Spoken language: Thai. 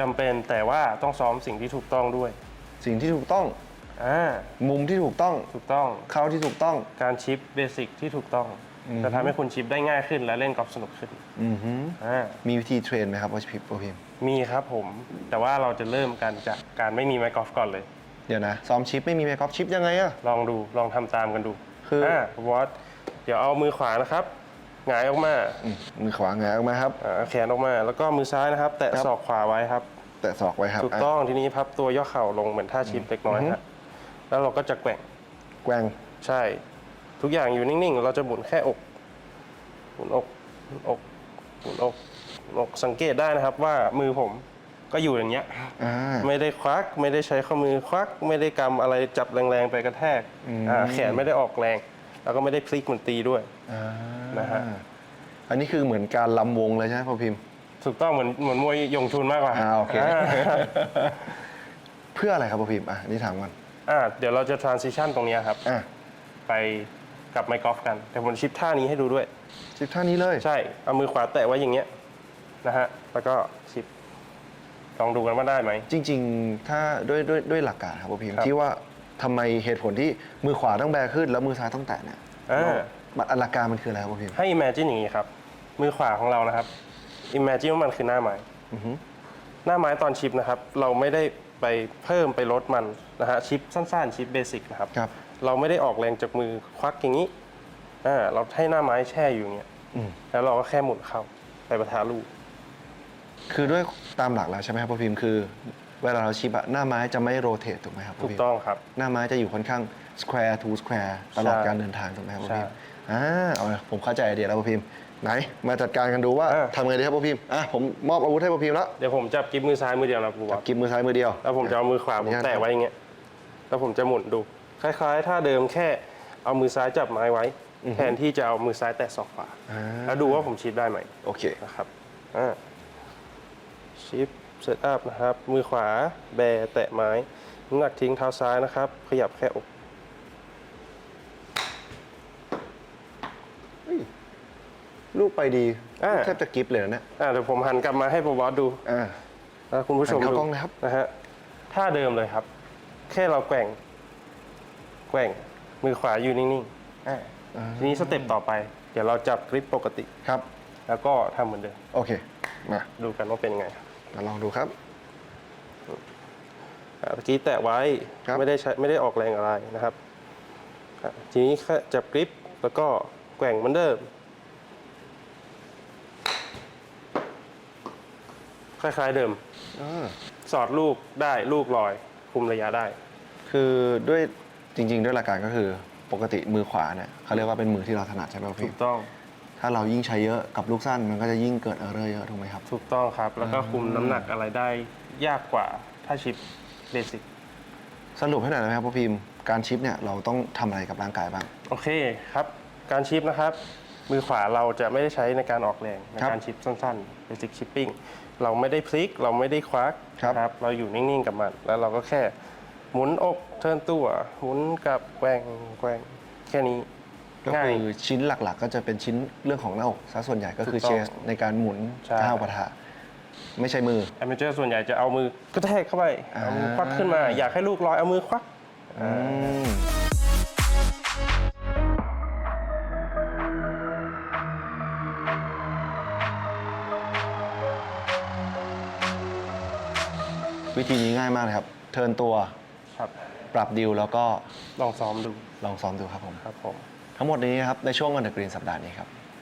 จำเป็นแต่ว่าต้องซ้อมสิ่งที่ถูกต้องด้วยสิ่งที่ถูกต้อง อ่ามุมที่ถูกต้องถูกต้อง เข้าที่ถูกต้อง การชิปเบสิกที่ถูกต้อง จะทำให้คุณชิปได้ง่ายขึ้นและเล่นกอล์ฟสนุกขึ้นอือหืออ่ามีวิธีเทรนไหมครับโปรพิมโปรพิมมีครับผม แต่ว่าเราจะเริ่มกันจากการไม่มีไม้กอล์ฟก่อนเลย เดี๋ยวนะ ซ้อมชิปไม่มีไมค์กอล์ฟชิปยังไงอะ ลองดูลองทำตามกันดูคืออ่ วอตเดี๋ยวเอามือขวานะครับ หงายออกมาอืมมือขวาหงายออกมาครับ อ่าเอาแขนออกมา แล้วก็มือซ้ายนะครับ แตะครับ ศอกขวาไว้ครับ แตะศอกไว้ครับถูกอะต้องทีนี้พับตัวย่อเข่าลงเหมือนท่าชิปเล็กน้อยฮะแล้วเราก็จะแกว่งแกว่งใช่ ทุกอย่างอยู่นิ่งๆ เราจะหมุนแค่อกหมุนอกหมุนอกหมุนอกหมุนอกสังเกตได้นะครับว่ามือผมก็อยู่อย่างเงี้ย อ่า ไม่ได้ควัก ไม่ได้ใช้ข้อมือควัก ไม่ได้กำอะไรจับแรงๆไปกระแทกอืม อ่าแขนไม่ได้ออกแรง แล้วก็ไม่ได้พลิกเหมือนตีด้วย อ่านะฮะ อันนี้คือเหมือนการลำวงเลยใช่ไหมโปรพิมถูกต้องเหมือนเหมือนมวยยงชุนมากกว่าอ่าโอเคาเพื่ออะไรครับโปรพิมอะอันนี่ถามก่อนอ่าเดี๋ยวเราจะ transition ตรงเนี้ยครับ อะไปกับไมค์กอล์ฟกัน แต่ผมชิปท่านี้ให้ดูด้วย ชิปท่านี้เลยใช่ เอามือขวาแตะไว้อย่างเงี้ยนะฮะ แล้วก็ชิป ลองดูกันว่าได้ไหม จริง ๆ ถ้าด้วยด้วยด้วยหลักการครับโปรพิมครับ ที่ว่า ทำไมเหตุผลที่มือขวาต้องแบขึ้น แล้วมือซ้ายต้องแตะเนี่ยอ่ามันหลักการมันคืออะไรครับโปรพิมให้ imagine อย่างนี้ครับ มือขวาของเรานะครับ imagine ว่ามันคือหน้าไม้ อือฮึหน้าไม้ตอนชิปนะครับ เราไม่ได้ไปเพิ่มไปลดมันนะฮะชิปสั้นๆ ชิปเบสิกนะครับ ครับ เราไม่ได้ออกแรงจากมือควักอย่างนี้อ่าเราให้หน้าไม้แช่อยู่อย่างเงี้ยอืม แล้วเราก็แค่หมุนเข้าไปประทาลูก คือด้วยตามหลักแล้วใช่ไหมครับโปรพิมคือ เวลาเราชิปอะหน้าไม้จะไม่โรเตทถูกไหมครับโปรถูกพิมต้องครับ หน้าไม้จะอยู่ค่อนข้าง square to square ตลอดใช่การเดินทางถูกไหมครับโปรพิมใช่อ่าเอาละผมเข้าใจไอเดียแล้วโปรพิมไหน มาจัดการกันดูว่าอ่าทำไงดีครับโปรพิมอะผมมอบอาวุธให้โปรพิมแล้วเดี๋ยวผมจับกิฟมือซ้ายมือเดียวนะครูบจัอบสกิมมือซ้ายมือเดียว แล้วผมจะเอามือขวาผมแตะไว้อย่างเงี้ยแล้วผมจะหมุนดู คล้ายๆท่าเดิมแค่เอามือซ้ายจับไม้ไว้ แทนที่จะเอามือซ้ายแตะศอกขวาอ่า แล้วดูว่าผมชิปได้ไหมโอเคนะครับอ่าชิป เซตอัพนะครับ มือขวาแบแตะไม้น้ำหนักทิ้งเท้าซ้ายนะครับ ขยับแค่อกลูกไปดีอ่าแทบจะกิฟเลยนะเนี่ยอ่าเดี๋ยวผมหันกลับมาให้โปรบอสดูอ่าแล้วคุณผู้ชมหันเข้าดูกล้องเลยครับนะฮะท่าเดิมเลยครับ แค่เราแกว่ง แกว่ง มือขวาอยู่นิ่งๆอ่าทีนี้สเต็ปต่อไป เดี๋ยวเราจับกริปปกติครับ แล้วก็ทำเหมือนเดิมโอเคมาดูกันว่าเป็นยังไงครับ มาลองดูครับ อ่าตะกี้แตะไว้ครับ ไม่ได้ใช้ไม่ได้ออกแรงอะไรนะครับอะทีนี้แค่จับกริปแล้วก็แกว่งเหมือนเดิมคล้ายๆเดิมอ่าสอดลูกได้ลูกลอย คุมระยะได้ คือด้วยจริง ๆ ด้วยหลักการก็คือปกติมือขวาเนี่ยเขาเรียกว่าเป็นมือที่เราถนัดใช่ไหมครับถูพี่กต้อง ถ้าเรายิ่งใช้เยอะกับลูกสั้นมันก็จะยิ่งเกิดเออร์เรอร์เยอะถูกไหมครับ ถูกต้องครับ แล้วก็คุมน้ำหนักอะไรได้ยากกว่าถ้าชิปเบสิกสรุปให้หน่อยนะครับพ่อพิมพ์การชิปเนี่ยเราต้องทำอะไรกับร่างกายบ้าง โอเคครับ การชิปนะครับ มือขวาเราจะไม่ได้ใช้ในการออกแรงในครับการชิปสั้นๆ basic shipping เราไม่ได้พลิกเราไม่ได้ควักครับเราอยู่นิ่งๆกับมัน แล้วเราก็แค่หมุนอกเทิร์นตัวหมุนกลับแกว่งแกว่งแค่นี้ ก็ง่าย คือชิ้นหลักๆ ก็จะเป็นชิ้นเรื่องของหน้าอกซะส่วนใหญ่ก็คือถูกต้องเชสในการหมุนใช่ ก้าวปะทะไม่ใช่มือ แอมเจอร์ส่วนใหญ่จะเอามือกระแทกเข้าไปเอามือควักขึ้นมา อยากให้ลูกลอยเอามือควัก อืมวิธีนี้ง่ายมากเลยครับ เทิร์นตัวครับ ปรับดิวแล้วก็ลองซ้อมดูลองซ้อมดูครับผม ครับผม ทั้งหมดนี้นะครับในช่วงวันเดอร์กรีนสัปดาห์นี้ครับ